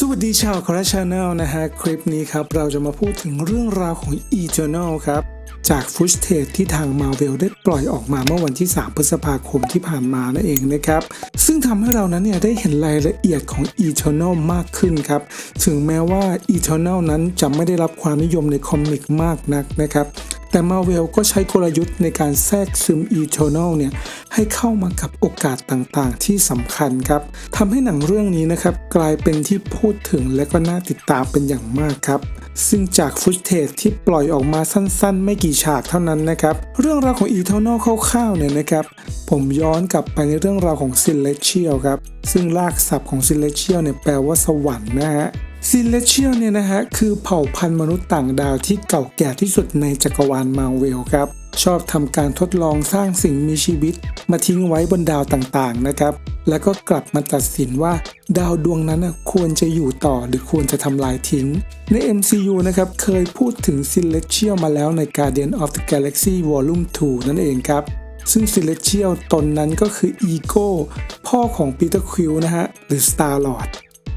สวัสดีชาวคอร์ชาแนลนะฮะ คลิปนี้ครับ เราจะมาพูดถึงเรื่องราวของ Eternal ครับ จากฟุตเทจที่ทาง Marvel ได้ปล่อยออกมาเมื่อวันที่ 3 พฤษภาคมที่ผ่านมานั่นเองนะครับ ซึ่งทำให้เรานั้นเนี่ยได้เห็นรายละเอียดของ Eternal มากขึ้นครับ ถึงแม้ว่า Eternal นั้นจะไม่ได้รับความนิยมในคอมิกมากนักนะครับ แต่ Marvel ก็ใช้กลยุทธ์ในการแทรกซึม Eternal เนี่ยให้เข้ามากับโอกาสต่างๆ ที่สำคัญครับทำให้หนังเรื่องนี้นะครับกลายเป็นที่พูดถึงและก็น่าติดตามเป็นอย่างมากครับ ซึ่งจากฟุตเทจที่ปล่อยออกมาสั้นๆ ไม่กี่ฉากเท่านั้นนะครับ เรื่องราวของ Eternal คร่าวๆเนี่ยนะครับ ผมย้อนกลับไปในเรื่องราวของ Celestial ครับ ซึ่งรากศัพท์ของ Celestial เนี่ยแปลว่าสวรรค์นะฮะ ซิเลเชียลเนี่ยนะฮะคือเผ่าพันธุ์มนุษย์ต่างดาวที่เก่าแก่ที่สุดในจักรวาลมาเวลครับ ชอบทำการทดลองสร้างสิ่งมีชีวิต มาทิ้งไว้บนดาวต่างๆนะครับ แล้วก็กลับมาตัดสินว่าดาวดวงนั้นควรจะอยู่ต่อหรือควรจะทำลายทิ้ง ใน MCU นะครับเคยพูดถึง Celestial มาแล้วใน Guardian of the Galaxy Volume 2 นั่นเองครับซึ่ง Celestial ตนนั้นก็คือ Ego พ่อของ Peter Quill นะฮะหรือ Star Lord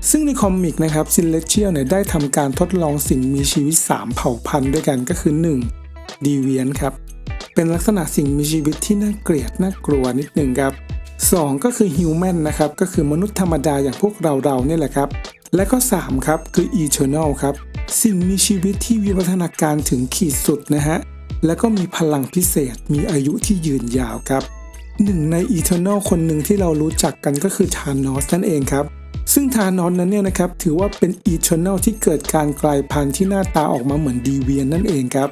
ซึ่งในคอมิกนะครับซินเลเชียลเนี่ยได้ทำการทดลองสิ่งมีชีวิต 3 เผ่าพันธุ์ด้วยกันก็คือ 1. ดีเวียนครับเป็นลักษณะสิ่งมีชีวิตที่น่าเกลียดน่ากลัวนิดหนึ่งครับ 2. ก็คือฮิวแมนนะครับก็คือมนุษย์ธรรมดาอย่างพวกเราเราเนี่ยแหละครับ และก็ 3 ครับคืออีเทอร์นลครับสิ่งมีชีวิตที่วิวัฒนาการถึงขีดสุดนะฮะและก็มีพลังพิเศษมีอายุที่ยืนยาวครับหนึ่งในอีเทอร์นลคนหนึ่งที่เรารู้จักกันก็คือทานอสนั่นเองครับ ซึ่งทานอสนั้นเนี่ยนะครับถือว่าเป็นอีเทอร์นลที่เกิดการกลายพันธุ์ที่หน้าตาออกมาเหมือนดีเวียนนั่นเองครับ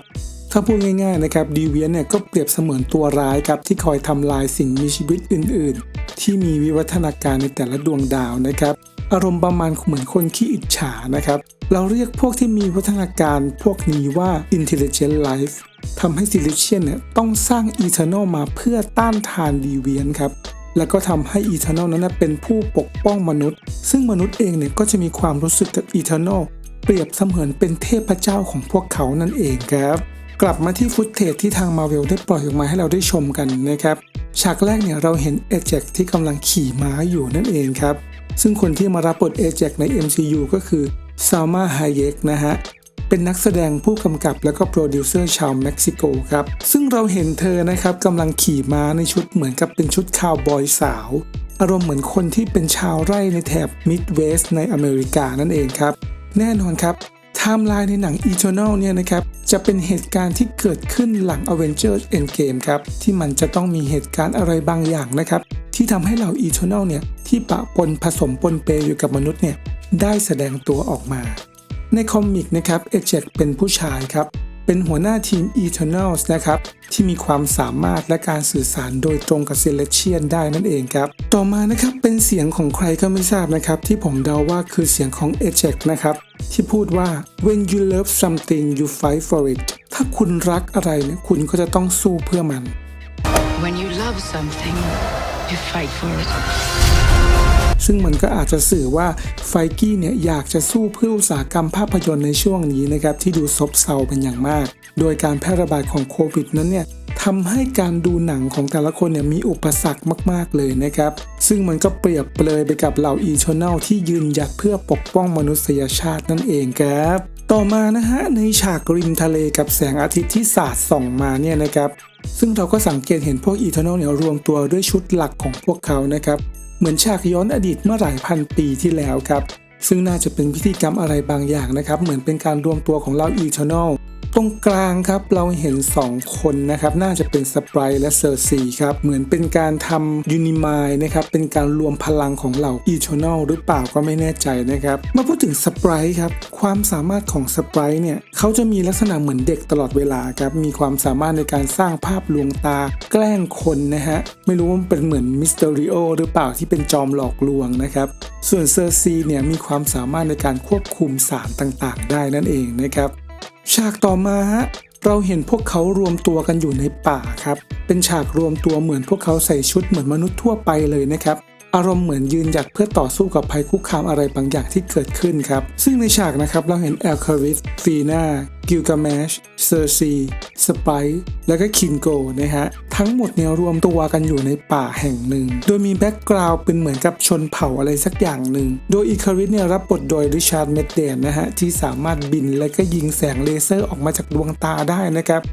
ถ้าพูดง่ายๆนะครับดีเวียนเนี่ยก็เปรียบเสมือนตัวร้ายครับที่คอยทำลายสิ่งมีชีวิตอื่นๆ ที่มีวิวัฒนาการในแต่ละดวงดาวนะครับ อารมณ์ประมาณเหมือนคนขี้อิจฉานะครับ เราเรียกพวกที่มีวิวัฒนาการพวกนี้ว่า intelligent life ทำให้ซิลิเชียนเนี่ยต้องสร้าง Eternal มาเพื่อต้านทานดีเวียนครับ แล้วก็ทำให้ Eternal นั้นเป็นผู้ปกป้องมนุษย์ ซึ่งมนุษย์เองเนี่ยก็จะมีความรู้สึกกับ Eternal เปรียบเสมือนเป็นเทพเจ้าของพวกเขานั่นเองครับ กลับมาที่ฟุตเทจที่ทาง Marvel ได้ปล่อยออกมาให้เราได้ชมกันนะครับฉากแรกเนี่ยเราเห็นเอเจ t ที่กำลังขี่ม้าอยู่นั่นเองครับ ซึ่งคนที่มารับบทเอเจ t ใน MCU ก็คือซามาไฮเยกนะฮะ เป็นนักแสดงผู้กำกับและก็โปรดิวเซอร์ชาวเม็กซิโกครับ ซึ่งเราเห็นเธอนะครับกำลังขี่ม้าในชุดเหมือนกับเป็นชุดคาวบอยสาว อารมณ์เหมือนคนที่เป็นชาวไร่ในแถบมิดเวสในอเมริกานั่นเองครับ แน่นอนครับไทม์ไลน์ในหนัง Eternal เนี่ยนะครับ จะเป็นเหตุการณ์ที่เกิดขึ้นหลัง Avengers Endgame ครับ ที่มันจะต้องมีเหตุการณ์อะไรบางอย่างนะครับ ที่ทำให้เหล่า Eternal เนี่ย ที่ปะปนผสมปนเปอยู่กับมนุษย์เนี่ย ได้แสดงตัวออกมา ในคอมิกนะครับเอเจ t เป็นผู้ชายครับ เป็นหัวหน้าทีม Eternals นะครับ ที่มีความสามารถและการสื่อสารโดยตรงกับ Celestial ได้นั่นเองครับ ต่อมานะครับเป็นเสียงของใครก็ไม่ทราบนะครับ ที่ผมเดาว่าคือเสียงของ e j e c นะครับ ที่พูดว่า when you love something you fight for it ถ้าคุณรักอะไรเนี่ยคุณก็จะต้องสู้เพื่อมัน When you love something, you fight for it. ซึ่งมันก็อาจจะสื่อว่าไฟกี้เนี่ยอยากจะสู้เพื่ออุตสาหกรรมภาพยนตร์ในช่วงนี้นะครับที่ดูซบเซาเป็นอย่างมาก โดยการแพร่ระบาดของโควิดนั้นเนี่ยทำให้การดูหนังของแต่ละคนเนี่ยมีอุปสรรคมาก ๆ เลยนะครับ ซึ่งมันก็เปรียบเปรยไปกับเหล่าอีชแนลที่ยืนหยัดเพื่อปกป้องมนุษยชาตินั่นเองครับ ต่อมานะฮะในฉากริมทะเลกับแสงอาทิตย์ที่สาดส่องมาเนี่ยนะครับ ซึ่งเราก็สังเกตเห็นพวกอีเทอร์นลเนี่ยรวมตัวด้วยชุดหลักของพวกเขานะครับ เหมือนฉากย้อนอดีตเมื่อหลายพันปีที่แล้วครับ ซึ่งน่าจะเป็นพิธีกรรมอะไรบางอย่างนะครับ เหมือนเป็นการรวมตัวของเราอีเทอร์นล ตรงกลางครับเราเห็น 2 คนนะครับน่าจะเป็นสปรายและเซอร์ซีครับเหมือนเป็นการทำยูนิมายนะครับเป็นการรวมพลังของเหล่าอีเทอร์นลหรือเปล่าก็ไม่แน่ใจนะครับมาพูดถึงสปรายครับความสามารถของสปรายเนี่ยเขาจะมีลักษณะเหมือนเด็กตลอดเวลาครับมีความสามารถในการสร้างภาพลวงตาแกล้งคนนะฮะไม่รู้ว่ามันเป็นเหมือนมิสเตอริโอหรือเปล่าที่เป็นจอมหลอกลวงนะครับส่วนเซอร์ซีเนี่ยมีความสามารถในการควบคุมสารต่างๆ ได้นั่นเองนะครับ ฉากต่อมาฮะเราเห็นพวกเขารวมตัวกันอยู่ในป่าครับ เป็นฉากรวมตัวเหมือนพวกเขาใส่ชุดเหมือนมนุษย์ทั่วไปเลยนะครับ อารมณ์เหมือนยืนหยัดเพื่อต่อสู้กับภัยคุกคามอะไรบางอย่างที่เกิดขึ้นครับ ซึ่งในฉากนะครับเราเห็นแอลคาริสฟีนา กิลกาแมชเซอร์ซีสไปแล้วก็คินโกนะฮะ ทั้งหมดเนี่ยรวมตัวกันอยู่ในป่าแห่งหนึ่ง โดยมีแบ็กกราวด์เป็นเหมือนกับชนเผ่าอะไรสักอย่างหนึ่ง โดยอีคาริสเนี่ยรับบทโดยริชาร์ดเมดเดนนะฮะ ที่สามารถบินและก็ยิงแสงเลเซอร์ออกมาจากดวงตาได้นะครับ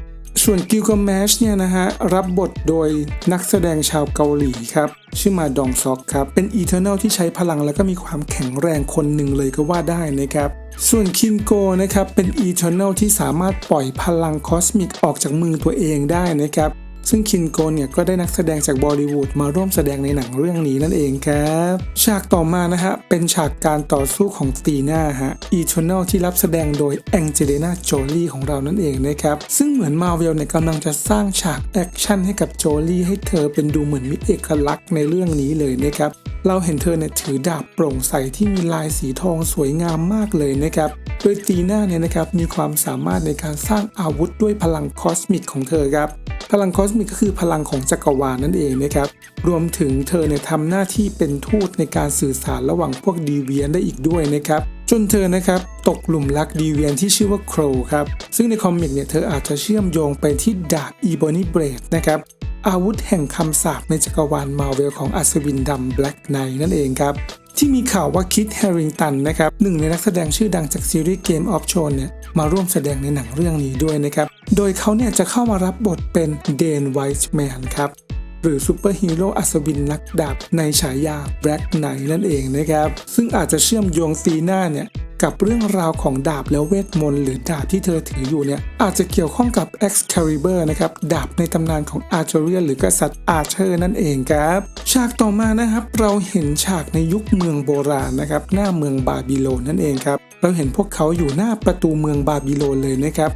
ส่วนกิลกาแมชเนี่ยนะฮะ รับบทโดยนักแสดงชาวเกาหลีครับ ชื่อมาดองซอกครับ เป็นอีเทอร์น l ที่ใช้พลังแล้วก็มีความแข็งแรงคนหนึ่งเลยก็ว่าได้นะครับ ส่วนคินโกนะครับ เป็นอีเทอร์น l ที่สามารถปล่อยพลังคอสมิกออกจากมือตัวเองได้นะครับ ซึ่งคินโกเนี่ยก็ได้นักแสดงจากบอลิวูดมาร่วมแสดงในหนังเรื่องนี้นั่นเองครับ ฉากต่อมานะฮะ เป็นฉากการต่อสู้ของตีน่าฮะอีเทอร์น l ที่รับแสดงโดยแองเจลิน่าโจลี่ของเรานั่นเองนะครับ ซึ่งเหมือนมาเวลเนี่ยกำลังจะสร้างฉากแอคชั่นให้กับโจลี่ให้เธอเป็นดูเหมือนมีเอกลักษณ์ในเรื่องนี้เลยนะครับ เราเห็นเธอเนี่ยถือดาบโปร่งใสที่มีลายสีทองสวยงามมากเลยนะครับ โดยตีน่าเนี่ยนะครับมีความสามารถในการสร้างอาวุธด้วยพลังคอสมิกของเธอครับ พลังคอสมิกก็คือพลังของจักรวาลนั่นเองนะครับ รวมถึงเธอเนี่ยทำหน้าที่เป็นทูตในการสื่อสารระหว่างพวกดีเวียนได้อีกด้วยนะครับจนเธอนะครับตกหลุมรักดีเวียนที่ชื่อว่าโครครับ ซึ่งในคอมิกเนี่ยเธออาจจะเชื่อมโยงไปที่ดาบอีโบนีเบรดนะครับ อาวุธแห่งคำสาปในจักรวาลมาเวลของอัศวินดำแบล็กไนนั่นเองครับ ที่มีข่าวว่าคิดแฮริงตันนะครับหนึ่งในนักแสดงชื่อดังจากซีรีส์เกมออฟโชนเนี่ยมาร่วมแสดงในหนังเรื่องนี้ด้วยนะครับ โดยเขาเนี่ยจะเข้ามารับบทเป็นเดนไวท์แมนครับหรือซูเปอร์ฮีโร่อัศวินนักดาบในฉายา Black Knight นั่นเองนะครับ ซึ่งอาจจะเชื่อมโยงซีน่าเนี่ย กับเรื่องราวของดาบและเวทมนต์หรือดาบที่เธอถืออยู่เนี่ยอาจจะเกี่ยวข้องกับ Excalibur นะครับดาบในตำนานของอาร์เจเรียหรือกษัตริย์อาร์เชอร์นั่นเองครับฉากต่อมานะครับเราเห็นฉากในยุคเมืองโบราณนะครับหน้าเมืองบาบิโลนนั่นเองครับเราเห็นพวกเขาอยู่หน้าประตูเมืองบาบิโลนเลยนะครับ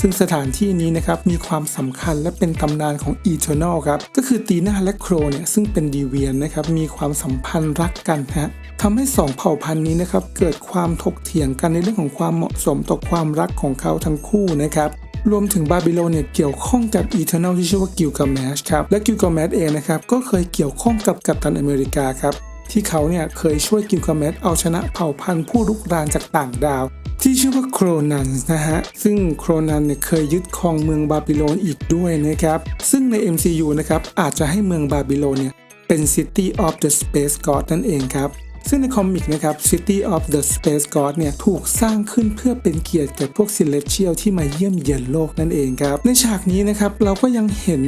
ซึ่งสถานที่นี้นะครับมีความสำคัญและเป็นตำนานของ Eternal ครับก็คือตีน่าและโครเนี่ยซึ่งเป็นดีเวียนนะครับมีความสัมพันธ์รักกันฮะ ทำให้สองเผ่าพันธุ์นี้นะครับเกิดความถกเถียงกันในเรื่องของความเหมาะสมต่อความรักของเขาทั้งคู่นะครับรวมถึงบาบิโลเนี่ยเกี่ยวข้องกับ Eternal ที่ชื่อว่ากิลกาแมชครับและกิลกาแมชเองนะครับก็เคยเกี่ยวข้องกับกัปตันอเมริกาครับที่เขาเนี่ยเคยช่วยกิลกาแมชเอาชนะเผ่าพันธุ์ผู้รุกรานจากต่างดาว ที่ชื่อว่าโครนันนะฮะซึ่งโครนันเนี่ยเคยยึดครองเมืองบาบิโลนอีกด้วยนะครับซึ่งใน MCU นะครับอาจจะให้เมืองบาบิโลนเนี่ยเป็น City of the Space God นั่นเองครับ ซึ่งในคอมิกนะครับ City of the Space God เนี่ยถูกสร้างขึ้นเพื่อเป็นเกียรติแก่พวก Celestial ที่มาเยี่ยมเยียนโลกนั่นเองครับ ในฉากนี้นะครับเราก็ยังเห็น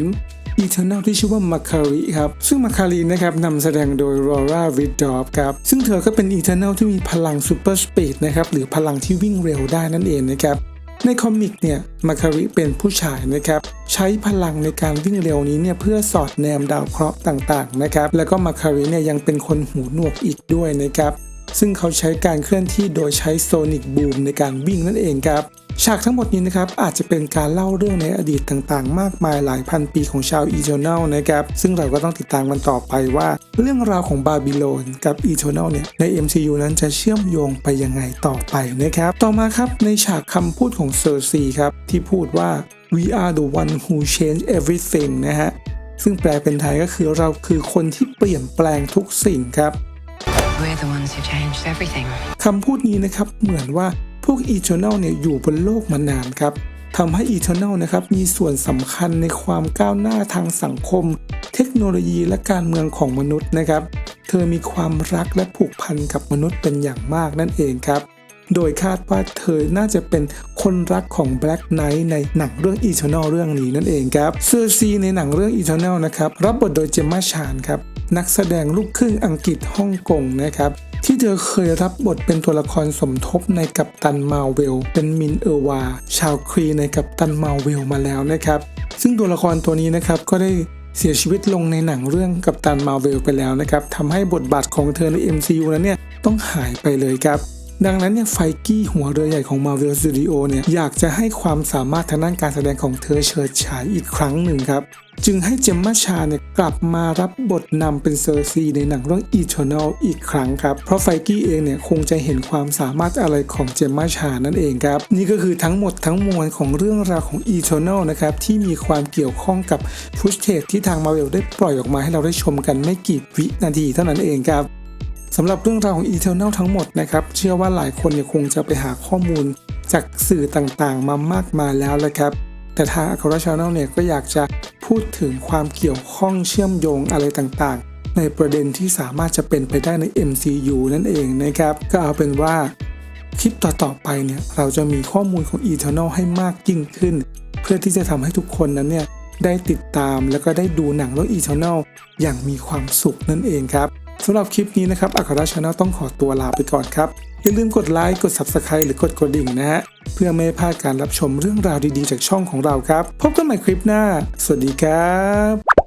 Eternal ที่ชื่อว่ามาคารีครับ ซึ่งมาคารีนะครับนำแสดงโดย Laura r i d o f ครับ ซึ่งเธอก็เป็น Eternal ที่มีพลัง Super Speed นะครับ หรือพลังที่วิ่งเร็วได้นั่นเองนะครับ ในคอมิกเนี่ยมาคาริเป็นผู้ชายนะครับใช้พลังในการวิ่งเร็วนี้เนี่ยเพื่อสอดแนมดาวเคราะห์ต่างๆนะครับแล้วก็มาคาริเนี่ยยังเป็นคนหูหนวกอีกด้วยนะครับ ซึ่งเขาใช้การเคลื่อนที่โดยใช้โซนิกบูมในการวิ่งนั่นเองครับฉากทั้งหมดนี้นะครับอาจจะเป็นการเล่าเรื่องในอดีตต่างๆ มากมายหลายพันปีของชาวอีเทอร์น l นะครับซึ่งเราก็ต้องติดตามกันต่อไปว่า เรื่องราวของบาบิโลนกับอีเทอร์น l เนี่ยใน MCU นั้นจะเชื่อมโยงไปยังไงต่อไปนะครับต่อมาครับในฉากคำพูดของเซอร์ซีครับที่พูดว่า we are the one who change everything นะฮะซึ่งแปลเป็นไทยก็คือเราคือคนที่เปลี่ยนแปลงทุกสิ่งครับ คำพูดนี้นะครับเหมือนว่าพวก Eternal เนี่ยอยู่บนโลกมานานครับทำให้ Eternal นะครับมีส่วนสำคัญในความก้าวหน้าทางสังคม เทคโนโลยีและการเมืองของมนุษย์นะครับ เธอมีความรักและผูกพันกับมนุษย์เป็นอย่างมากนั่นเองครับ โดยคาดว่าเธอน่าจะเป็นคนรักของ Black Knight ในหนังเรื่อง Eternal เรื่องนี้นั่นเองครับเซอร์ซีในหนังเรื่อง Eternal นะครับรับบทโดยเจมมาชานครับ นักแสดงลูกครึ่งอังกฤษฮ่องกงนะครับที่เธอเคยรับบทเป็นตัวละครสมทบในกัปตันมาเวล เป็นมินเออร์วา ชาวครีในกัปตันมาเวลมาแล้วนะครับ ซึ่งตัวละครตัวนี้นะครับก็ได้เสียชีวิตลงในหนังเรื่องกัปตันมาเวลไปแล้วนะครับทำให้บทบาทของเธอใน MCU นั้นเนี่ยต้องหายไปเลยครับ ดังนั้นเนี่ยไฟกี้หัวเรือใหญ่ของ Marvel Studio เนี่ยอยากจะให้ความสามารถทางด้านการแสดงของเธอเฉิดฉายอีกครั้งหนึ่งครับ จึงให้เจมมาชาเนี่ยกลับมารับบทนำเป็นเซอร์ซีในหนังเรื่อง Eternal อีกครั้งครับ เพราะไฟกี้เองเนี่ยคงจะเห็นความสามารถอะไรของเจมมาชานั่นเองครับ นี่ก็คือทั้งหมดทั้งมวลของเรื่องราวของ Eternal นะครับที่มีความเกี่ยวข้องกับฟุตเทจที่ทาง Marvel ได้ปล่อยออกมาให้เราได้ชมกันไม่กี่วินาทีเท่านั้นเองครับ สำหรับเรื่องราวของ Eternal ทั้งหมดนะครับ เชื่อว่าหลายคนเนี่ยคงจะไปหาข้อมูลจากสื่อต่างๆ มามากมายแล้วละครับ แต่ทาง a k a r a Channel เนี่ยก็อยากจะพูดถึงความเกี่ยวข้องเชื่อมโยงอะไรต่างๆ ในประเด็นที่สามารถจะเป็นไปได้ใน MCU นั่นเองนะครับ ก็เอาเป็นว่าคลิปต่อๆไปเนี่ยเราจะมีข้อมูลของ Eternal ให้มากยิ่งขึ้น เพื่อที่จะทำให้ทุกคนนั้นเนี่ยได้ติดตามแล้วก็ได้ดูหนังเรื่อง Eternal อย่างมีความสุขนั่นเองครับำหรับคลิปนี้นะครับอัคราชาแนลต้องขอตัวลาไปก่อนครับ อย่าลืมกดไลค์กด Subscribe หรือกดกระดิ่งนะฮะเพื่อไม่ให้พลาดการรับชมเรื่องราวดีๆ จากช่องของเราครับ พบกันใหม่คลิปหน้า สวัสดีครับ